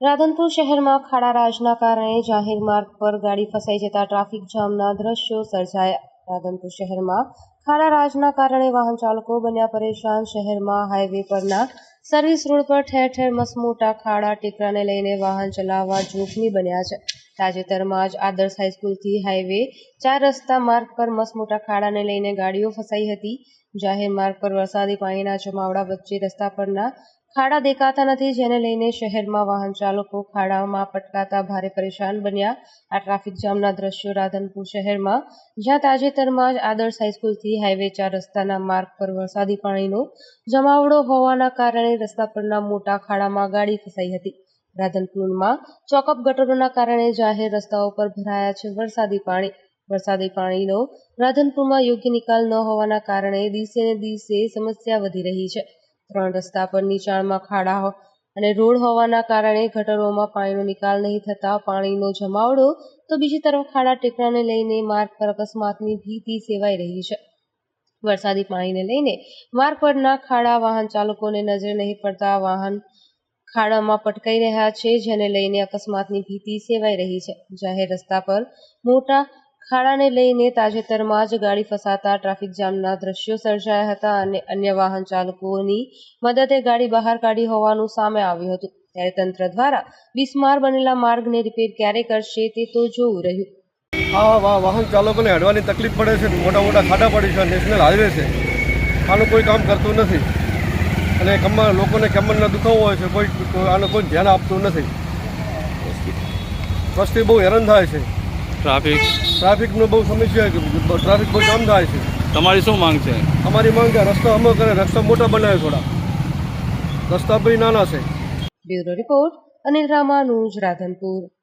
રાધનપુર શહેરમાં ખાડા રાજના કારણે જાહેર માર્ગ પર ગાડી ફસાઈ જતા ટ્રાફિક જામના દ્રશ્યો સર્જાયા. રાધનપુર શહેરમાં ખાડા રાજના કારણે વાહન ચાલકો બન્યા પરેશાન. શહેરમાં હાઈવે પરના સર્વિસ રોડ પર ઠેર ઠેર મસમોટા ખાડા ટેકરાને લઈને વાહન ચલાવવા જોખમી બન્યા છે. તાજેતરમાં જ આદર્શ હાઈસ્કૂલથી હાઈવે ચાર રસ્તા માર્ગ પર મસમોટા ખાડાને લઈને ગાડીઓ ફસાઈ હતી. જાહેર માર્ગ પર વરસાદી પાણીના જમાવડા વચ્ચે રસ્તા પરના ખાડા દેખાતા નથી, જેને લઈને શહેરમાં વાહન ચાલકો ખાડામાં પટકાતા ભારે પરેશાન બન્યા. આ ટ્રાફિક જામના દ્રશ્યો રાધનપુર શહેરમાં, જ્યાં તાજેતરમાં જ આદર્શ હાઈસ્કૂલથી હાઈવે ચાર રસ્તાના માર્ગ પર વરસાદી પાણીનો જમાવડો હોવાના કારણે રસ્તા પરના મોટા ખાડામાં ગાડી ફસાઈ હતી. રાધનપુરમાં ચોકઅપ ગટરોના કારણે જાહેર રસ્તાઓ પર ભરાયા છે વરસાદી પાણી. વરસાદી પાણીનો રાધનપુરમાં યોગ્ય નિકાલ ન હોવાના કારણે દિવસે ને દિવસે સમસ્યા વધી રહી છે. ત્રણ રસ્તા પર નીચાણમાં ખાડા અને રોડ હોવાના કારણે ગટરોમાં પાણીનો નિકાલ નહીં થતા પાણીનો જમાવડો, તો બીજી તરફ ખાડા ટેકરાને લઈને માર્ગ પર અકસ્માતની ભીતિ સેવાઈ રહી છે. વરસાદી પાણીને લઈને માર્ગ પરના ખાડા વાહન ચાલકોને નજરે નહીં પડતા વાહન ખાડામાં પટકાઈ રહ્યા છે, જેને લઈને અકસ્માતની ભીતિ સેવાઈ રહી છે. જાહેર રસ્તા પર મોટા ખાડાને લઈને તાજેતરમાં જ ગાડી ફસાતા ટ્રાફિક જામના દ્રશ્યો સર્જાયા હતા અને અન્ય વાહન ચાલકોની મદદે ગાડી બહાર કાઢી હોવાનું સામે આવ્યું હતું. ત્યારે તંત્ર દ્વારા બિસ્માર બનેલા માર્ગને રિપેર ક્યારે કરશે તે તો જોવું રહ્યું. હા વાહન ચાલકોને હડવાની તકલીફ પડે છે. મોટા મોટા ખાડા પડે છે નેશનલ હાઈવે છે. આનું કોઈ કામ કરતું નથી. અને કમર લોકોને કમરના દુખાવો હોય છે. કોઈ કોઈ આનું કોઈ ધ્યાન આપતું નથી. વસ્તી બહુ હેરાન થાય છે. ટ્રાફિક ટ્રાફિકનો બહુ સમસ્યા છે ટ્રાફિક બહુ જામ થાય છે. તમારી શું માંગ છે? અમારી માંગ છે રસ્તા અમો કરે રસ્તા મોટા બનાવે થોડા. રસ્તા ભાઈ નાના છે. Bureau report Anil Ramanuj Radhanpur.